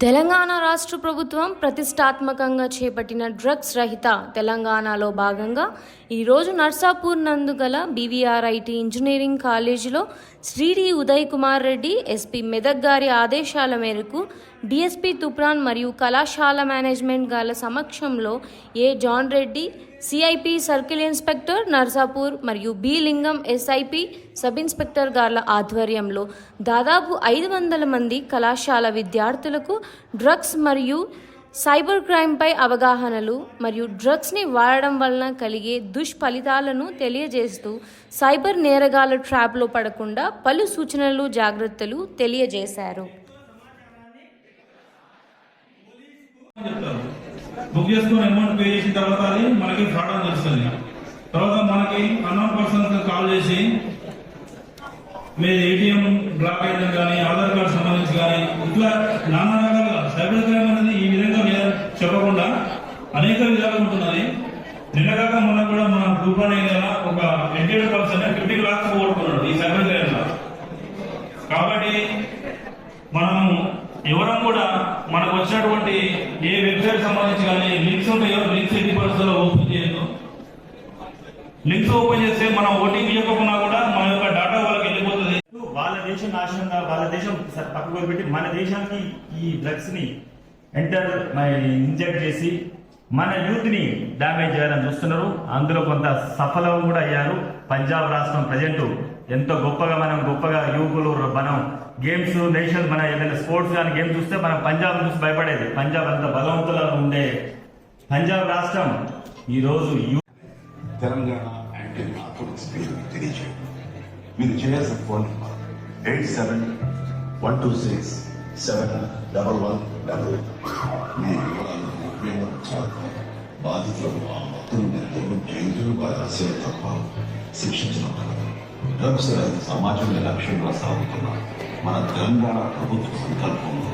తెలంగాణ రాష్ట్ర ప్రభుత్వం ప్రతిష్టాత్మకంగా చేపట్టిన డ్రగ్స్ రహిత తెలంగాణలో భాగంగా ఈరోజు నర్సాపూర్ నందు గల బీవీఆర్ఐటి ఇంజనీరింగ్ కాలేజీలో శ్రీడి ఉదయ్ కుమార్ రెడ్డి ఎస్పీ మెదక్ గారి ఆదేశాల మేరకు డిఎస్పీ తుప్రాన్ మరియు కళాశాల మేనేజ్మెంట్ గాల సమక్షంలో A John Reddy CIP circle inspector Narsapur మరియు B Lingam SIP sub inspector గార్ల ఆధ్వర్యంలో దాదాపు ఐదు వందల మంది కళాశాల విద్యార్థులకు డ్రగ్స్ మరియు సైబర్ క్రైమ్పై అవగాహనలు మరియు డ్రగ్స్ని వాడడం వలన కలిగే దుష్ఫలితాలను తెలియజేస్తూ సైబర్ నేరగాల ట్రాప్లో పడకుండా పలు సూచనలు జాగ్రత్తలు తెలియజేశారు. బుక్ చేసుకుని అమౌంట్ పే చేసిన తర్వాత అది మనకి ఫ్రాడ్ అని తెలుస్తుంది. తర్వాత మనకి అన్నోన్ పర్సన్ కాల్ చేసి మీ ఏటీఎం బ్లాక్ అయిందని కానీ ఆధార్ కార్డు సంబంధించి కానీ ఇట్లా నానా రకాలుగా సైబర్ క్రైమ్ అనేది ఈ విధంగా చెప్పకుండా అనేక విధాలుగా ఉంటున్నది. నిన్నగాక మొన్న కూడా మన గ్రూప్ కదా ఒక ఎడ్యుకేటెడ్ పర్సన్ ఫిఫ్టీ లాక్స్ పోగొట్టుకున్నాడు ఈ సైబర్ క్రైమ్ కాబట్టి మనము ఎవరం కూడా మనకు వచ్చినటువంటి ఏ వెబ్సైట్ సంబంధించి కానీ లింక్స్ ఉంటాయో లింక్స్ ఎన్ని పరిస్థితుల్లో ఓపెన్ చేయదు లింక్స్ ఓపెన్ చేస్తే మనం ఓటింగ్ చెప్పకుండా కూడా మన యొక్క డాటా వాళ్ళకి వెళ్ళిపోతుంది. వాళ్ళ దేశం నాశనంగా వాళ్ళ దేశం పక్కకు పెట్టి మన దేశానికి ఈ డ్రగ్స్ని ఎంటర్ ఇంజెక్ట్ చేసి మన యూత్ని డామేజ్ చేయాలని చూస్తున్నారు. అందులో కొంత సఫలం కూడా అయ్యారు. పంజాబ్ రాష్ట్రం ప్రజెంట్ ఎంతో గొప్పగా మనం గొప్పగా యువకులు మనం గేమ్స్ నేషనల్ మన ఏదైనా స్పోర్ట్స్ కానీ గేమ్స్ చూస్తే మనం పంజాబ్ చూసి భయపడేది. పంజాబ్ అంత బలవంతులుగా ఉండే పంజాబ్ రాష్ట్రం. ఈ రోజు తెలంగాణ యాంటీ తెలియజేయండి మీరు చేయాల్సిన phone number eight seven one two six seven double one double మీ వివరాలను ఉపయోగించాలి ఆ మొత్తం జైలు రహస్యం తప్ప శిక్షించడం నిరంతర డ్రగ్స్ లక్ష్యంగా సాగుతున్న మన తెలంగాణ ప్రభుత్వ సంకల్పంలో